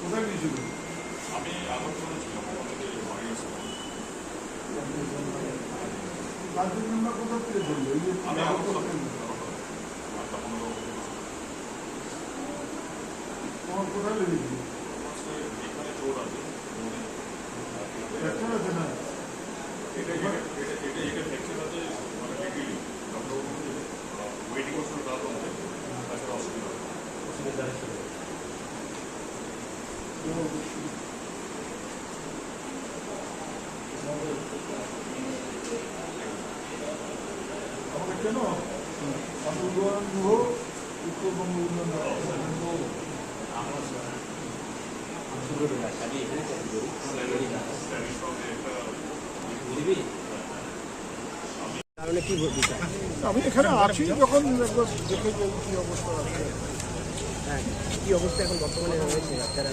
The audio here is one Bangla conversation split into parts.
কোথায় গিয়েছিল আমি আগরতলা ছিলাম আমাদের বাড়ি আছে কাজের জন্য কোথা থেকে ধরলো আমি আগরতলা তোমার কোথায় লেগেছে এখানে চোর আছে ফ্র্যাকচার আছে না এটা এটা এটা এটা এটা ফ্র্যাকচার আছে মানে লিগেলি ডক্টর ওয়েটিং করছিল তারপর তাছাড়া অসুবিধা আমাকে কেন? আমি উত্তরবঙ্গ উন্নয়ন এখানে আছি যখন দেখে যাব কি অবস্থা আছে। হ্যাঁ কি অবস্থা এখন বর্তমানে রয়েছে আপনারা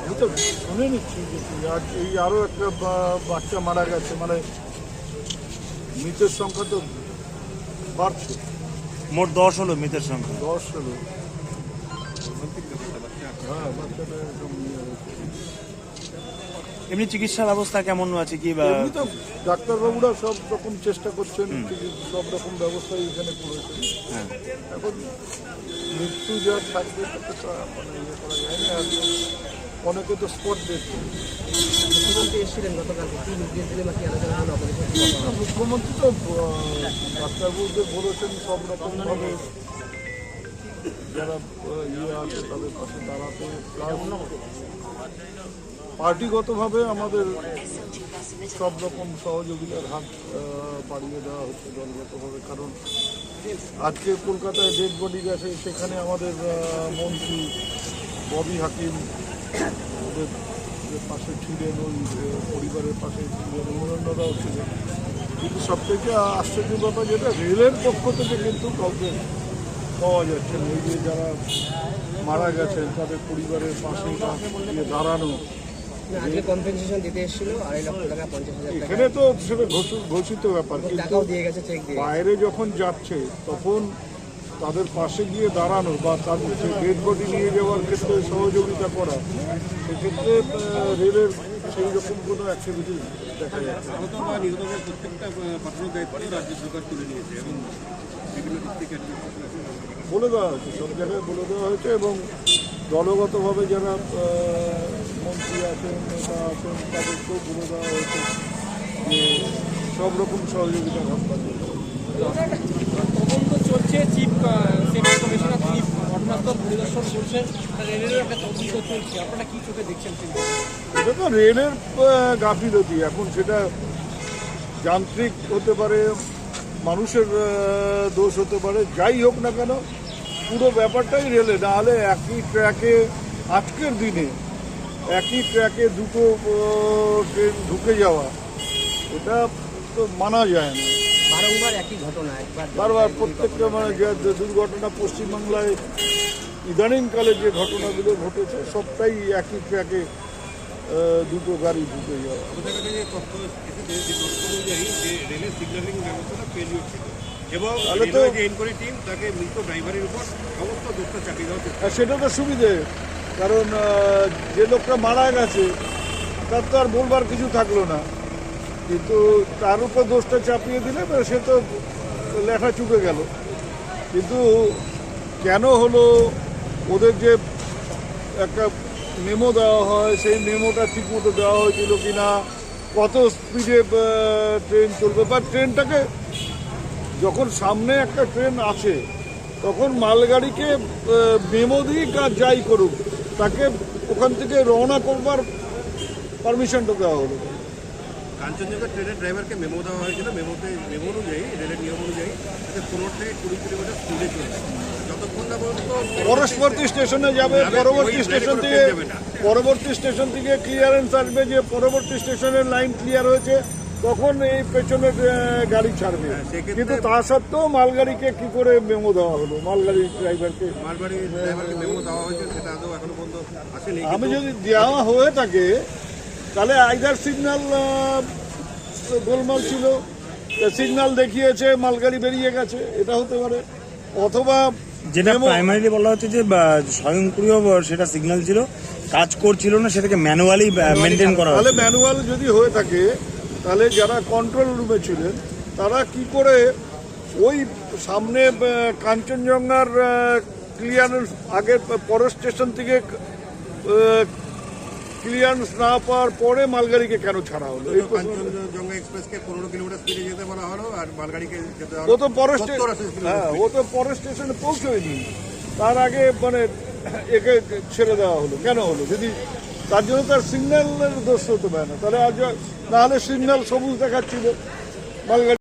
আমি তো শুনে নিচ্ছি যে এই আরও একটা বা- বাচ্চা মারা গেছে। মানে মৃতের সংখ্যা তো বাড়ছে। মোট দশ হলো মৃতের সংখ্যা। দশ হলো। হ্যাঁ হয়েছে। এমনি চিকিৎসা ব্যবস্থা কেমন আছে? কি বা এমনি তো ডাক্তারবাবুরা সব রকম চেষ্টা করছেন সব রকম ব্যবস্থাই এখানে করেছেন হ্যাঁ। এখন মৃত্যু যা থাকবে তাতে তো মানে ইয়ে করা যায় না। অনেকে তো স্পট ডেট মুখ্যমন্ত্রী এসেছিলেন গতকালকে কি নির্দেশ দিলেন বা আলোচনা হলো অপরিচিত কথা হলো? মুখ্যমন্ত্রী তো আহ, ডাক্তারবাবুদের বলেছেন সব রকমভাবে যারা ইয়ে আছে তাদের পাশে দাঁড়াতে পার্টিগতভাবে আমাদের সব রকম সহযোগিতার হাত বাড়িয়ে দেওয়া হচ্ছে দলগতভাবে। কারণ আজকে কলকাতায় ডেড বডি গেছে সেখানে আমাদের মন্ত্রী ববি হাকিম ওদের পাশে ছিলেন ওই পরিবারের পাশে ছিলেন অন্যান্যরাও ছিলেন। কিন্তু সব থেকে আশ্চর্য ব্যাপার যেটা রেলের পক্ষ থেকে কিন্তু কাউকে পাওয়া যাচ্ছে না। এই যে যারা মারা গেছেন তাদের পরিবারের পাশে দাঁড়ানো। আজকে কম্পেনসেশন দিতে এসেছিল আড়াই লক্ষ টাকা পঞ্চাশ হাজার এখানে তো সেটা ঘোষিত ব্যাপার কিন্তু দিয়ে গেছে চেক দিয়ে বাইরে যখন যাচ্ছে তখন তাদের পাশে গিয়ে দাঁড়ানো বা তাদের ডেড বডি নিয়ে যাওয়ার ক্ষেত্রে সহযোগিতা করা সেক্ষেত্রে রেলের সেই রকম কোনো অ্যাক্টিভিটি দেখা যাচ্ছে নিহতদের প্রত্যেকটা পাঠানোর দায়িত্ব রাজ্য সরকার তুলে নিয়েছে এবং বলে দেওয়া হয়েছে সব জায়গায় বলে দেওয়া হয়েছে এবং দলগতভাবে যারা মন্ত্রী আছেন নেতা আছেন তাদেরকেও বলে দেওয়া হয়েছে যে সব রকম সহযোগিতা হাত বাড়িয়ে দেওয়া হবে। তদন্ত চলছে চিফ সেফটি কমিশনার, তিনি ঘটনাস্থল পরিদর্শন করছেন। রেলেরও একটা তদন্ত চলছে আপনারা কি চোখে দেখছেন এটা তো রেলের গাফিলতি। এখন সেটা যান্ত্রিক হতে পারে, মানুষের দোষ হতে পারে, যাই হোক না কেন, পুরো ব্যাপারটাই রেলে। নাহলে একই ট্র্যাকে আজকের দিনে, একই ট্র্যাকে দুটো ট্রেন ঢুকে যাওয়া, এটা তো মানা যায় না। বারংবার একই ঘটনা বারবার প্রত্যেকটা মানে দুর্ঘটনা পশ্চিমবাংলায় ইদানিংকালে যে ঘটনাগুলো ঘটেছে সবটাই একই ট্র্যাকে দুটো গাড়ি ঢুকে যাওয়া আমাদের কাছে যে তথ্য এসেছে যে তথ্য অনুযায়ী যে রেলের সিগন্যালিং ব্যবস্থাটা ফেলিওর ছিল এবং তাহলে তো- যে ইনকোয়ারি টিম তাকে মৃত ড্রাইভারের উপর সমস্ত দোষটা চাপিয়ে আর সেটা তো সুবিধে কারণ যে লোকটা মারা গেছে তার তো আর বলবার কিছু থাকল না। কিন্তু তার উপর দোষটা চাপিয়ে দিলে সে তো লেখা চুকে গেল। কিন্তু কেন হলো ওদের যে একটা মেমো দেওয়া হয়, সেই মেমোটা ঠিকমতো দেওয়া হয়েছিল কি না কত স্পিডে ট্রেন চলবে? বা ট্রেনটাকে যখন সামনে একটা ট্রেন আছে, তখন মালগাড়িকে মেমো দিয়ে কাজ যাই করুক, তাকে ওখান থেকে রওনা করবার পারমিশনটা দেওয়া হলো। কাঞ্চনজঙ্ঘা ট্রেনের ড্রাইভারকে মেমো দেওয়া হয়েছিল। মেমোতে মেমো অনুযায়ী রেলের নিয়ম অনুযায়ী যাতে পনেরো থেকে কুড়ি কিলোমিটার স্পিডে চলবে যতক্ষণ না পর্যন্ত পরবর্তী স্টেশনে যাবে পরবর্তী স্টেশন থেকে। পরবর্তী স্টেশন থেকে ক্লিয়ারেন্স আসবে যে পরবর্তী স্টেশনের লাইন ক্লিয়ার হয়েছে তখন এই পেছনের গাড়ি ছাড়বে। হ্যাঁ, কিন্তু তা সত্ত্বেও মালগাড়িকে কি করে মেমো দেওয়া হলো? মালগাড়ি ড্রাইভারকে মালবাড়ি ড্রাইভারকে মেমো দেওয়া হয়েছে সেটা আদৌ এখনও পর্যন্ত আমি যদি দেওয়া হয়ে থাকে তাহলে আইদার সিগন্যাল গোলমাল ছিল সিগন্যাল দেখিয়েছে মালগাড়ি বেরিয়ে গেছে এটা হতে পারে। অথবা যেটা প্রাইমারিলি বলা হচ্ছে যে স্বয়ংক্রিয় সেটা সিগন্যাল ছিল কাজ করছিল না সেটাকে ম্যানুয়ালি মেনটেন করা তাহলে ম্যানুয়াল যদি হয়ে থাকে তাহলে যারা কন্ট্রোল রুমে ছিলেন তারা কি করে ওই সামনে কাঞ্চনজঙ্ঘার ক্লিয়ারেন্স আগে পরের স্টেশন থেকে ক্লিয়ারেন্স না পাওয়ার পরে মালগাড়িকে কেন ছাড়া হলো? এই কাঞ্চনজঙ্ঘা এক্সপ্রেসকে পনেরো কিলোমিটার স্পিডে যেতে বলা হলো আর মালগাড়িকে যেতে ও তো পরের স্টে- 70 80 কিলোমিটার হ্যাঁ ও তো পরের স্টেশনে পৌঁছয়নি। তার আগে মানে একে ছেড়ে দেওয়া হলো। কেন হলো? যদি তার জন্য তার সিগন্যালের দোষ হতে পারে না। তাহলে আজ না হলে সিগন্যাল সবুজ দেখাচ্ছিল মালগাড়ি